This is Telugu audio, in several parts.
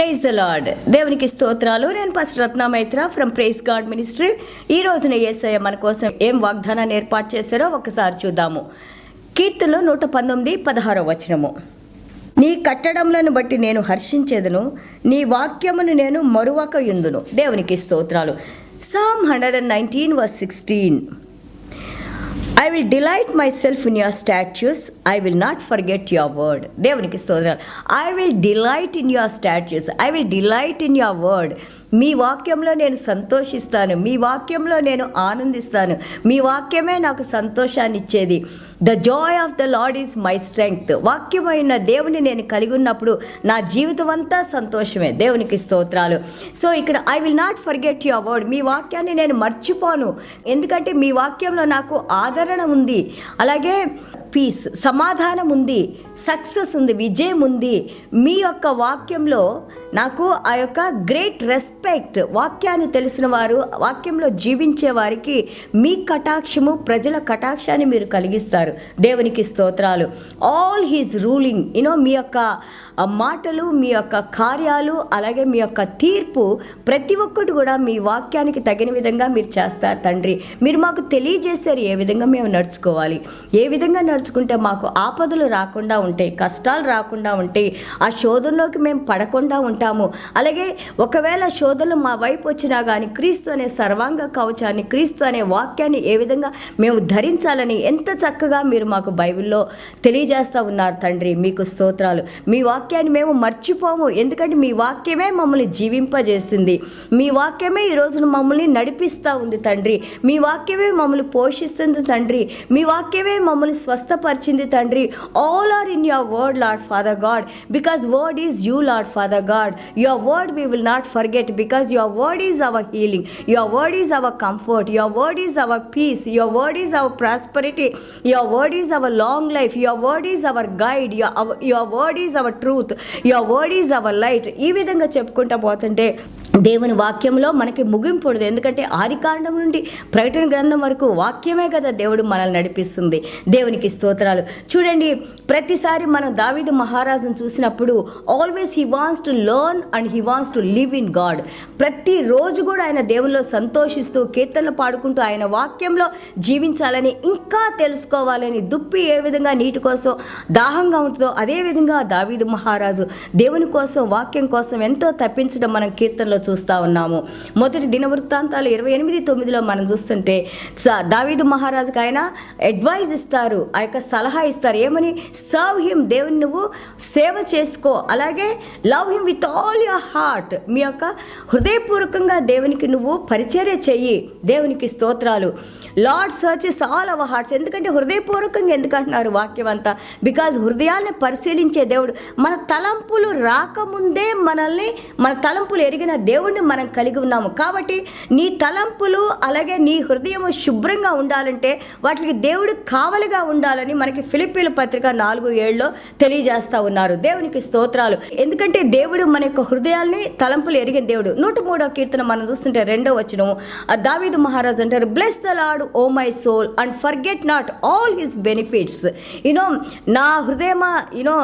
ప్రైజ్ ద లార్డ్ దేవునికి స్తోత్రాలు. నేను first Ratna Maitra from praise God ministry ఈ రోజున యేసయ్య మన కోసం ఏం వాగ్దానాన్ని ఏర్పాటు చేశారో ఒకసారి చూద్దాము. కీర్తనలో నూట పంతొమ్మిది పదహారో వచనము. నీ కట్టడములను బట్టి నేను హర్షించేదను. నీ వాక్యమును నేను మరువక యుందును. దేవునికి స్తోత్రాలు. Psalm hundred and nineteen verse sixteen I will delight myself in your statutes I will not forget your word దేవునికి స్తోత్రాలు. I will delight in your statutes I will delight in your word మీ వాక్యంలో నేను సంతోషిస్తాను మీ వాక్యంలో నేను ఆనందిస్తాను మీ వాక్యమే నాకు సంతోషాన్ని ఇచ్చేది. The joy of the Lord is my strength వాక్యమైన దేవుని నేను కలిగి ఉన్నప్పుడు నా జీవితం అంతా సంతోషమే. దేవునికి స్తోత్రాలు. సో ఇక్కడ I will not forget your word మీ వాక్యాన్ని నేను మర్చిపోను. ఎందుకంటే మీ వాక్యంలో నాకు ఆదరణ ఉంది. అలాగే పీస్ సమాధానం ఉంది సక్సెస్ ఉంది విజయం ఉంది. మీ యొక్క వాక్యంలో నాకు ఆ యొక్క గ్రేట్ రెస్పెక్ట్ వాక్యాన్ని తెలిసిన వారు వాక్యంలో జీవించే వారికి మీ కటాక్షము ప్రజల కటాక్షాన్ని మీరు కలిగిస్తారు. దేవునికి స్తోత్రాలు. All his ruling you know మీ యొక్క మాటలు మీ యొక్క కార్యాలు అలాగే మీ యొక్క తీర్పు ప్రతి ఒక్కటి కూడా మీ వాక్యానికి తగిన విధంగా మీరు చేస్తారు తండ్రి. మీరు మాకు తెలియజేశారు ఏ విధంగా మేము నడుచుకోవాలి ఏ విధంగా నడుచుకుంటే మాకు ఆపదలు రాకుండా ఉంటాయి కష్టాలు రాకుండా ఉంటాయి ఆ శోధనలోకి మేము పడకుండా ఉంటాము. అలాగే ఒకవేళ శోధనలు మా వైపు వచ్చినా కానీ క్రీస్తు అనే సర్వాంగ కవచాన్ని క్రీస్తు అనే వాక్యాన్ని ఏ విధంగా మేము ధరించాలని ఎంత చక్కగా మీరు మాకు బైబిల్లో తెలియజేస్తూ ఉన్నారు తండ్రి మీకు స్తోత్రాలు. మీ వాక్యాన్ని మేము మర్చిపోము. ఎందుకంటే మీ వాక్యమే మమ్మల్ని జీవింపజేసింది. మీ వాక్యమే ఈ రోజున మమ్మల్ని నడిపిస్తూ ఉంది తండ్రి. మీ వాక్యమే మమ్మల్ని పోషిస్తుంది తండ్రి. మీ వాక్యమే మమ్మల్ని స్వస్థ స్వస్థపరిచింది తండ్రి. All are in your word Lord father God because word is you Lord father God your word we will not forget because your word is our healing your word is our comfort your word is our peace your word is our prosperity your word is our long life your word is our guide your word is our truth your word is our light ఈ విధంగా చెప్పుకుంటా పోతుంటే దేవుని వాక్యంలో మనకి ముగింపు ఉండదు. ఎందుకంటే ఆది నుండి ప్రకటన గ్రంథం వరకు వాక్యమే కదా దేవుడు మనల్ని నడిపిస్తుంది. దేవునికి స్తోత్రాలు. చూడండి ప్రతిసారి మనం దావిదు మహారాజును చూసినప్పుడు always he wants to learn and he wants to live in God ప్రతిరోజు కూడా ఆయన దేవుల్లో సంతోషిస్తూ కీర్తనలు పాడుకుంటూ ఆయన వాక్యంలో జీవించాలని ఇంకా తెలుసుకోవాలని దుప్పి ఏ విధంగా నీటి కోసం దాహంగా ఉంటుందో అదేవిధంగా దావిదు దావీదు మహారాజు దేవుని కోసం వాక్యం కోసం ఎంతో తప్పించడం మనం కీర్తనలో చూస్తూ ఉన్నాము. మొదటి దినవృత్తాంతాలు ఇరవై ఎనిమిది తొమ్మిదిలో మనం చూస్తుంటే దావీదు మహారాజుకి ఆయన అడ్వైజ్ ఇస్తారు ఆ యొక్క సలహా ఇస్తారు. ఏమని? సర్వ్ హిమ్ దేవుని నువ్వు సేవ చేసుకో. అలాగే love him with all your heart. మీ యొక్క హృదయపూర్వకంగా దేవునికి నువ్వు పరిచర్య చెయ్యి. దేవునికి స్తోత్రాలు. Lord searches all our hearts. ఎందుకంటే హృదయపూర్వకంగా ఎందుకు అంటున్నారు వాక్యం అంతా? బికాజ్ హృదయాల్ని పరిశీలించే దేవుడు మన తలంపులు రాకముందే మనల్ని మన తలంపులు ఎరిగిన దేవుణ్ణి మనం కలిగి ఉన్నాము. కాబట్టి నీ తలంపులు అలాగే నీ హృదయం శుభ్రంగా ఉండాలంటే వాటికి దేవుడు కావలిగా ఉండాలని మనకి ఫిలిప్పీల పత్రిక నాలుగు ఏళ్ళలో తెలియజేస్తా ఉన్నారు. దేవునికి స్తోత్రాలు. ఎందుకంటే దేవుడు మన యొక్క హృదయాల్ని తలంపులు ఎరిగిన దేవుడు. నూట మూడో కీర్తన మనం చూస్తుంటే రెండో వచ్చిన దావీదు మహారాజ్ అంటారు bless the Lord O my soul and forget not all his benefits you know నా హృదయమా యూనో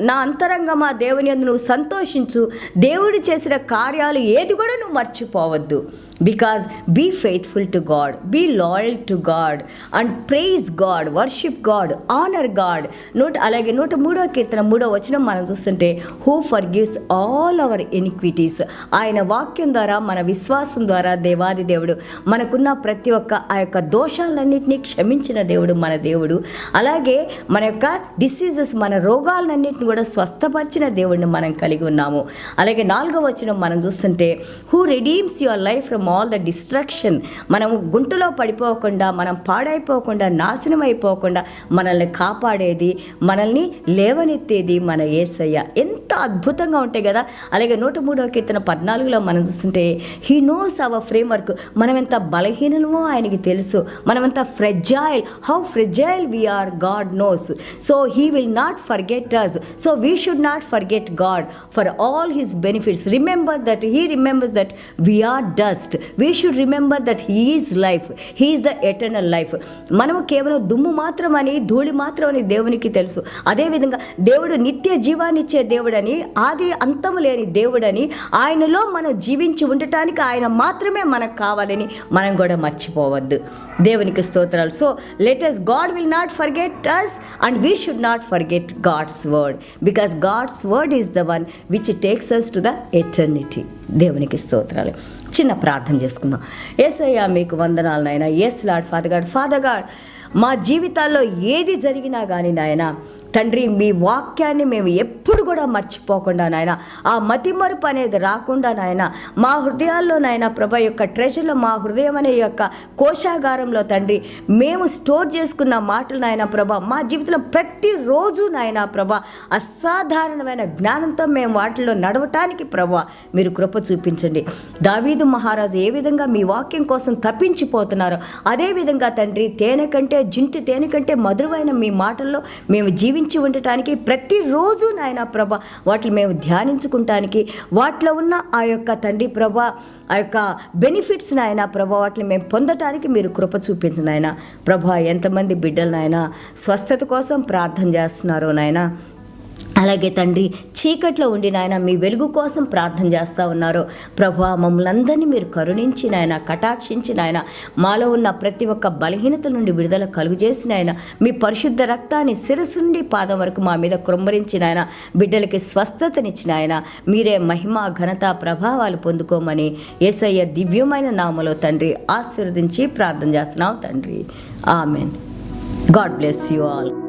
నా అంతరంగమా దేవుని అందు నువ్వు సంతోషించు. దేవుడు చేసిన కార్యాలు ఏది కూడా నువ్వు మర్చిపోవద్దు. Because be faithful to God be loyal to God and praise God worship God honour God నూట అలాగే నూట మూడో కీర్తన మూడో వచనం మనం చూస్తుంటే who forgives all our iniquities ఆయన వాక్యం ద్వారా మన విశ్వాసం ద్వారా దేవాది దేవుడు మనకున్న ప్రతి ఒక్క ఆ యొక్క దోషాలన్నింటినీ క్షమించిన దేవుడు మన దేవుడు. అలాగే మన యొక్క డిసీజెస్ మన రోగాలన్నింటిని కూడా స్వస్థపరిచిన దేవుడిని మనం కలిగి ఉన్నాము. అలాగే నాలుగో వచనం మనం చూస్తుంటే who redeems your life from all the destruction మనం గుంటలో పడిపోకుండా మనం పాడైపోకుండా నాశనం అయిపోకుండా మనల్ని కాపాడేది మనల్ని లేవనెత్తేది మన ఏసయ్య. ఎంత ఎంత అద్భుతంగా ఉంటాయి కదా. అలాగే నూట మూడవ కీర్తన పద్నాలుగులో మనం చూస్తుంటే he knows our framework మనం ఎంత బలహీనమో ఆయనకి తెలుసు మనం ఎంత fragile how fragile we are God knows so he will not forget us so we should not forget God for all his benefits remember that he remembers that we are dust we should remember that he is life he is the eternal life మనము కేవలం దుమ్ము మాత్రమని ధూళి మాత్రమని దేవునికి తెలుసు. అదేవిధంగా దేవుడు నిత్య జీవాన్నిచ్చే దేవుడని ఆది అంతము లేని దేవుడని ఆయనలో మనం జీవించి ఉండటానికి ఆయన మాత్రమే మనకు కావాలని మనం కూడా మర్చిపోవద్దు. దేవునికి స్తోత్రాలు. So let's God will not forget us and we should not forget God's word because God's word is the one which takes us to the eternity దేవునికి స్తోత్రాలు. చిన్న ప్రార్థన చేసుకుందాం. ఏసయ్యా మీకు వందనాలు నాయన. Yes Lord father God father God మా జీవితాల్లో ఏది జరిగినా కానీ నాయన తండ్రి మీ వాక్యాన్ని మేము ఎప్పుడు కూడా మర్చిపోకుండా నాయన ఆ మతిమరుపు అనేది రాకుండా నాయన మా హృదయాల్లో నాయన ప్రభ యొక్క ట్రెజర్లో మా హృదయం అనే యొక్క కోశాగారంలో తండ్రి మేము స్టోర్ చేసుకున్న మాటలు నాయన ప్రభ మా జీవితంలో ప్రతిరోజు నాయన ప్రభ అసాధారణమైన జ్ఞానంతో మేము వాటిలో నడవటానికి ప్రభ మీరు కృప చూపించండి. దావీదు మహారాజు ఏ విధంగా మీ వాక్యం కోసం తప్పించిపోతున్నారో అదేవిధంగా తండ్రి తేనె కంటే జింటి తేనె కంటే మధురమైన మీ మాటల్లో మేము జీవించి ఉండటానికి ప్రతిరోజు నాయన ప్రభ వాటిని మేము ధ్యానించుకుంటానికి వాటిలో ఉన్న ఆ యొక్క తండ్రి ప్రభ ఆ యొక్క బెనిఫిట్స్ నాయన ప్రభ వాటిని మేము పొందటానికి మీరు కృప చూపించిన నాయన. ప్రభ ఎంతమంది బిడ్డలు నాయన స్వస్థత కోసం ప్రార్థన చేస్తున్నారో నాయన. అలాగే తండ్రి చీకట్లో ఉండి నాయన మీ వెలుగు కోసం ప్రార్థన చేస్తూ ఉన్నారు. ప్రభు మమ్మల్ని అందరినీ మీరు కరుణించి నాయన కటాక్షించి నాయన మాలో ఉన్న ప్రతి ఒక్క బలహీనత నుండి విడుదల కలుగజేసి నాయన మీ పరిశుద్ధ రక్తాన్ని శిరస్సు నుండి పాదం వరకు మా మీద కృంభరించి నాయన బిడ్డలకి స్వస్థతనిచ్చిన ఆయన మీరే మహిమ ఘనత ప్రభావాలు పొందుకోమని ఏసయ్య దివ్యమైన నామలో తండ్రి ఆశీర్వదించి ప్రార్థన చేస్తున్నాం తండ్రి. Amen. God bless you all.